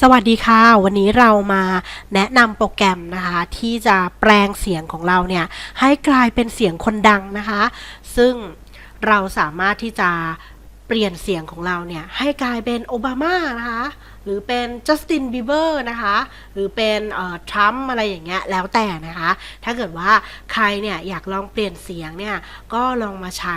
สวัสดีค่ะ วันนี้เรามาแนะนำโปรแกรมนะคะ ที่จะแปลงเสียงของเราเนี่ย ให้กลายเป็นเสียงคนดังนะคะ ซึ่งเราสามารถที่จะเปลี่ยนเสียงของเราเนี่ย ให้กลายเป็นโอบามานะคะ หรือเป็นจัสตินบีเบอร์นะคะ หรือเป็นทรัมป์อะไรอย่างเงี้ยแล้วแต่นะคะ ถ้าเกิดว่าใครเนี่ยอยากลองเปลี่ยนเสียงเนี่ย ก็ลองมาใช้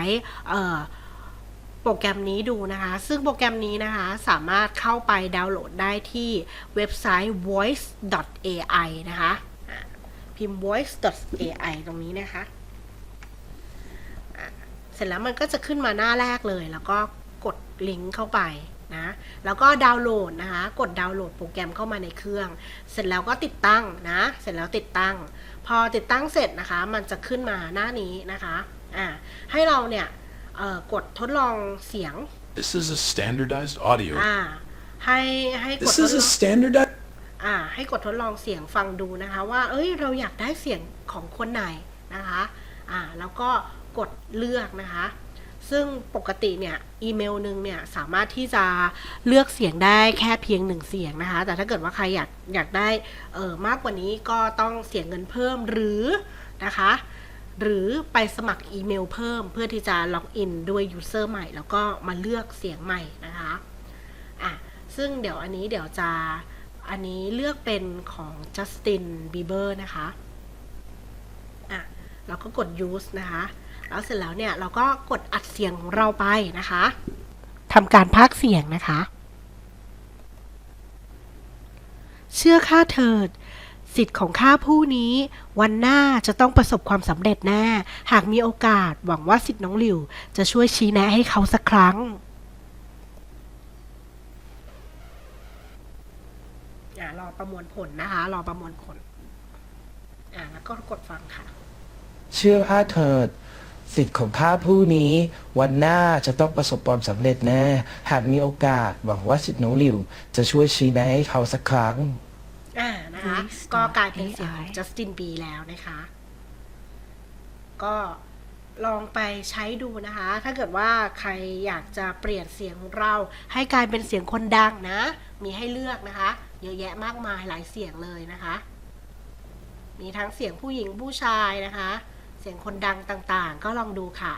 โปรแกรมนี้ดูนะคะ ซึ่งโปรแกรมนี้นะคะสามารถเข้าไปดาวน์โหลดได้ที่เว็บไซต์ voice.ai นะคะพิมพ์ voice.ai ตรงนี้นะคะ เสร็จแล้วมันก็จะขึ้นมาหน้าแรกเลย แล้วก็กดลิงก์เข้าไปนะ แล้วก็ดาวน์โหลดนะคะ กดดาวน์โหลดโปรแกรมเข้ามาในเครื่อง เสร็จแล้วก็ติดตั้งนะ เสร็จแล้วติดตั้ง พอติดตั้งเสร็จนะคะ มันจะขึ้นมาหน้านี้นะคะ อะให้เราเนี่ย เอ่อกดทดลองเสียง This is a standardized audio. อ่าให้ให้กด This ทด is ล a อง standardized. อ่าให้กดทดลองเสียงฟังดูนะคะ ว่าเอ้ยเราอยากได้เสียงของคนไหนนะคะอ่าแล้วก็กดเลือกนะคะ ซึ่งปกติเนี่ยอีเมลหนึ่งเนี่ยสามารถที่จะเลือกเสียงได้แค่เพียงหนึ่งเสียงนะคะ แต่ถ้าเกิดว่าใครอยากอยากได้เออมากกว่านี้ก็ต้องเสียเงินเพิ่มหรือนะคะ หรือไปสมัครอีเมลเพิ่มเพื่อที่จะล็อกอินด้วยยูเซอร์ใหม่ แล้วก็มาเลือกเสียงใหม่นะคะอะซึ่งเดี๋ยวอันนี้เดี๋ยวจะอันนี้เลือกเป็นของจัสตินบีเบอร์นะคะอะเราก็กด use นะคะ แล้วเสร็จแล้วเนี่ยเราก็กดอัดเสียงของเราไปนะคะทำการพากเสียงนะคะ เชื่อข้าเถิด สิทธิ์ของข้าผู้นี้ วันหน้าจะต้องประสบความสำเร็จแน่ หากมีโอกาสหวังว่าสิทธิ์น้องหลิว จะช่วยชี้แนะให้เขาสักครั้งอ่ารอประมวลผลนะคะ รอประมวลผล อ่าแล้วก็กดฟังค่ะ เชื่อข้าเถิด สิทธิ์ของข้าผู้นี้ วันหน้าจะต้องประสบความสำเร็จแน่ หากมีโอกาสหวังว่าสิทธิ์น้องหลิว จะช่วยชี้แนะให้เขาสักครั้งอ่า นะคะ Voice ก็กลายเป็นเสียงของ AI จัสตินบีแล้วนะคะ ก็ลองไปใช้ดูนะคะ ถ้าเกิดว่าใครอยากจะเปลี่ยนเสียงของเรา ให้กลายเป็นเสียงคนดังนะ มีให้เลือกนะคะ เยอะแยะมากมายหลายเสียงเลยนะคะ มีทั้งเสียงผู้หญิงผู้ชายนะคะ เสียงคนดังต่างๆ ก็ลองดูค่ะ